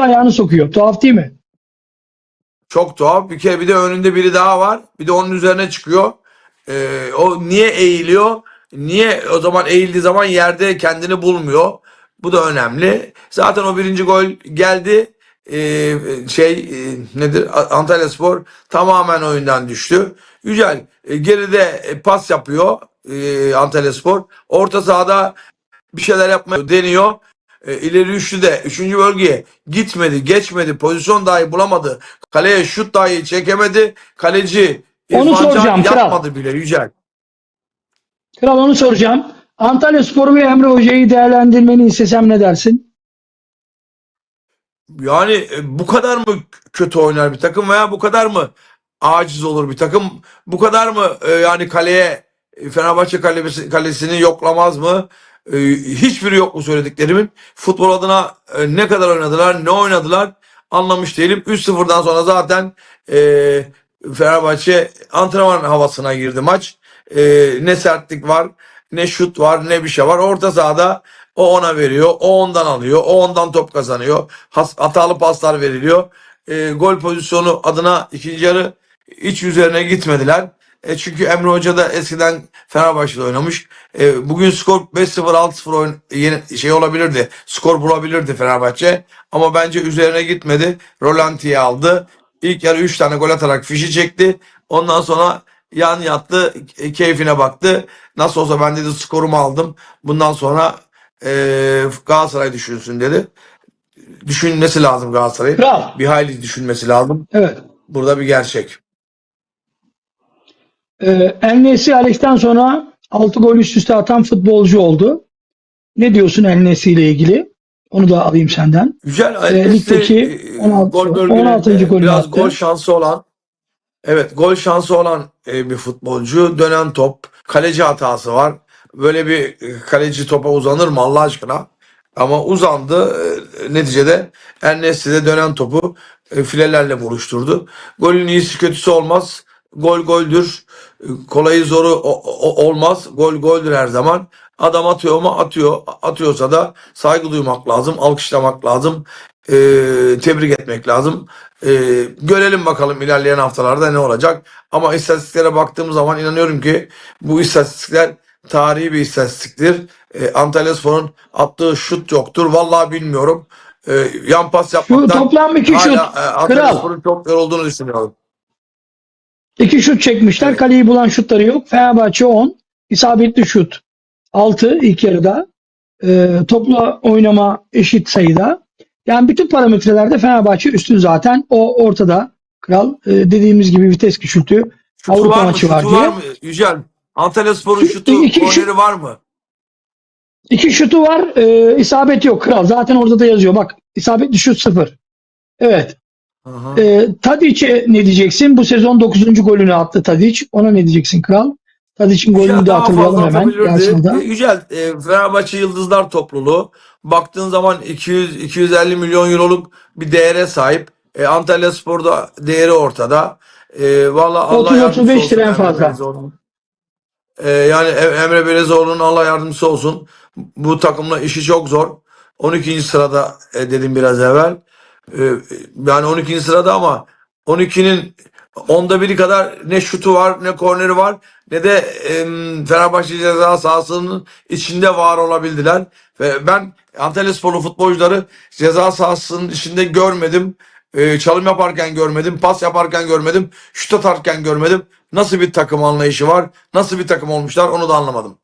ayağını sokuyor. Tuhaf değil mi? Çok tuhaf. Bir kere bir de önünde biri daha var. Bir de onun üzerine çıkıyor. Ee, o niye eğiliyor? Niye o zaman eğildiği zaman yerde kendini bulmuyor? Bu da önemli. Zaten o birinci gol geldi. Ee, şey e, nedir? A- Antalyaspor tamamen oyundan düştü. Güzel. E, geride e, pas yapıyor e, Antalyaspor. Orta sahada bir şeyler yapmaya deniyor. E, ileri üçlü de üçüncü bölgeye gitmedi, geçmedi, pozisyon dahi bulamadı. Kaleye şut dahi çekemedi. Kaleci Onu İrfan Can soracağım, kral. yapmadı bile Yücel. Kral onu soracağım. Antalya Spor ve Emre Hoca'yı değerlendirmeni istesem ne dersin? Yani e, bu kadar mı kötü oynar bir takım veya bu kadar mı aciz olur bir takım? Bu kadar mı e, yani kaleye e, Fenerbahçe kalesi, kalesini yoklamaz mı? E, hiçbiri yok mu söylediklerimin? Futbol adına e, ne kadar oynadılar, ne oynadılar anlamış değilim. 3-0'dan sonra zaten e, Fenerbahçe antrenman havasına girdi maç. E, ne sertlik var, ne şut var, ne bir şey var. Orta sahada o ona veriyor, o ondan alıyor, o ondan top kazanıyor. Has- hatalı paslar veriliyor. E, gol pozisyonu adına ikinci yarı hiç üzerine gitmediler. E, çünkü Emre Hoca da eskiden Fenerbahçe'de oynamış. E, bugün skor 5-0 6-0 oyun, yeni şey olabilirdi. Skor bulabilirdi Fenerbahçe. Ama bence üzerine gitmedi. Rolanti'yi aldı. İlk yarı 3 tane gol atarak fişi çekti. Ondan sonra yan yattı, keyfine baktı. Nasıl olsa ben dedi skorumu aldım. Bundan sonra e, Galatasaray düşünsün dedi. Düşünmesi lazım Galatasaray'ın. Bir hayli düşünmesi lazım. Evet. Burada bir gerçek. Ee, El Nesri Alex'ten sonra 6 gol üst üste atan futbolcu oldu. Ne diyorsun El Nesri ile ilgili? Onu da alayım senden. Güzel. E, Enes'te, ligdeki e, 16 gol bölgelerinde 16. golünü biraz attı. gol şansı olan evet gol şansı olan e, bir futbolcu. Dönen top. Kaleci hatası var. Böyle bir e, kaleci topa uzanır mı Allah aşkına? Ama uzandı. E, neticede Enes'te dönen topu e, filelerle buluşturdu. Golün iyisi kötüsü olmaz. Gol goldür. Kolayı zoru o- o- olmaz. Gol goldür her zaman. Adam atıyor mu? Atıyor. Atıyorsa da saygı duymak lazım. Alkışlamak lazım. e, tebrik etmek lazım. E, görelim bakalım ilerleyen haftalarda ne olacak. Ama istatistiklere baktığım zaman inanıyorum ki bu istatistikler tarihi bir istatistiktir. E, Antalyaspor'un attığı şut yoktur. Vallahi bilmiyorum. E, yan pas Şu yapmaktan toplam iki şut. hala e, Antalyaspor'un çok yorulduğunu düşünüyorum. İki şut çekmişler. Kaleyi bulan şutları yok. Fenerbahçe 10. İsabetli şut 6 ilk yarıda. Ee, topla oynama eşit sayıda. Yani bütün parametrelerde Fenerbahçe üstün zaten. O ortada. Kral Ee, dediğimiz gibi vites küçültü. Şutu Avrupa var mı? maçı var Şutu var diye. mı? Yücel. Antalyaspor'un Şu- şutu, iki şut- korneri var mı? İki şutu var. Ee, isabet yok. Kral zaten orada da yazıyor. Bak isabetli şut sıfır. Evet. Ee, Tadic'e ne diyeceksin? Bu sezon 9. golünü attı Tadic. Ona ne diyeceksin Kral? Tadic'in golünü Yücel de hatırlayalım hemen. da. E, Yücel, e, Fenerbahçe Yıldızlar topluluğu baktığın zaman 200-250 milyon euroluk bir değere sahip. E, Antalya Spor'da değeri ortada. E, Valla Allah 30-35 yardımcısı olsun lira en fazla. E, yani Em- Emre Belezoğlu'nun Allah yardımcısı olsun. Bu takımla işi çok zor. 12. sırada e, dedim biraz evvel. E, yani 12. sırada ama 12'nin onda biri kadar ne şutu var ne korneri var ne de em, Fenerbahçe ceza sahasının içinde var olabildiler. Ve ben Antalyasporlu futbolcuları ceza sahasının içinde görmedim. E, çalım yaparken görmedim, pas yaparken görmedim, şut atarken görmedim. Nasıl bir takım anlayışı var, nasıl bir takım olmuşlar onu da anlamadım.